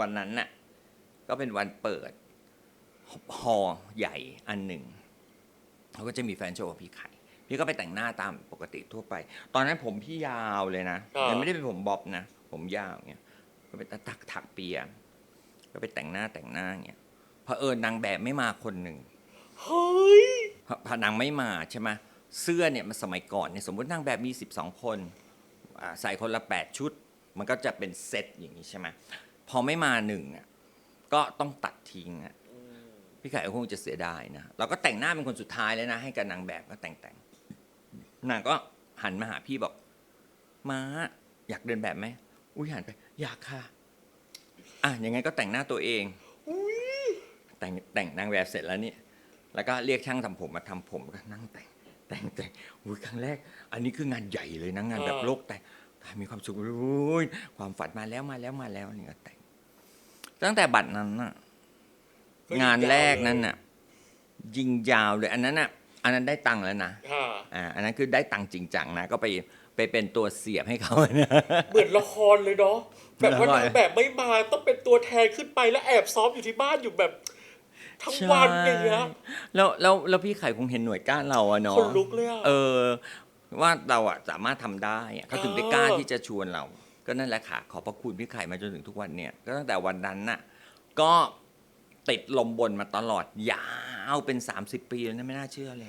วันนั้นน่ะก็เป็นวันเปิดฮอลล์ใหญ่อันหนึ่งเขาก็จะมีแฟนโชว์กับพี่ไข่พี่ก็ไปแต่งหน้าตามปกติทั่วไป ตอนนั้นผมพี่ยาวเลยนะอ่ายัยังไม่ได้เป็นผมบ๊อบนะ ผมยาวเงี้ยก็ไปตักถักเปียก็ไปแต่งหน้าแต่งหน้าเงี้ยเผอิญนางแบบไม่มาคนหนึ่งเฮ้ยพอพอนางไม่มาใช่ไหมเสื้อเนี่ยมันสมัยก่อนเนี่ยสมมตินางแบบมี 12 คนอ่าใส่คนละ 8 ชุด มันก็จะเป็นเซตอย่างนี้ใช่ไหม พอไม่มาหนึ่งอะก็ต้องตัดทิ้งอะพี่ไข่ก็คงจะเสียดายนะเราก็แต่งหน้าเป็นคนสุดท้ายเลยนะให้กับนางแบบก็แต่งแต่งนางก็หันมาหาพี่บอกม้าอยากเดินแบบไหมอุ้ยหันไป อยากค่ะ อะยังไงก็แต่งหน้าตัวเองแต่งแต่งนางแบบเสร็จแล้วเนี่ยแล้วก็เรียกช่างทำผมมาทำผมก็นั่งแต่งแต่งแต่งอุ้ยครั้งแรก อันนี้คืองานใหญ่เลยนะงานแบบโลกแต่งมีความสุขอุ้ยความฝันมาแล้วมาแล้วมาแล้วนี่ก็แต่ง ตั้งแต่บัตรนั้นน่ะงานแรกนั้นน่ะ ยิงยาวเลยอันนั้นน่ะ อันนั้นได้ตังค์แล้วนะค่ะอ่าอันนั้นคือได้ตังค์จริงจังนะก็ไปไปเป็นตัวเสียบให้เขานะ เหมือนละครเลยเนาะแบบว่าละครนางแบบไม่มาต้องเป็นตัวแทนขึ้นไปแล้วแอบซ้อมอยู่ที่บ้านอยู่แบบทั้งวันอย่างเงี้ยแล้วแล้วแล้วพี่ไข่คงเห็นหน่วยก้านเราอะเนาะคนลุกเลยอะเออ ว่าเราอะสามารถทำได้อะเขาถึงได้เออกล้าที่จะชวนเรา ก็นั่นแหละค่ะ ขอบพระคุณพี่ไข่มาจนถึงทุกวันเนี่ยก็ตั้งแต่วันนั้นน่ะก็ติดลมบนมาตลอดยาวเป็น 30 ปีแล้วนะไม่น่าเชื่อเลย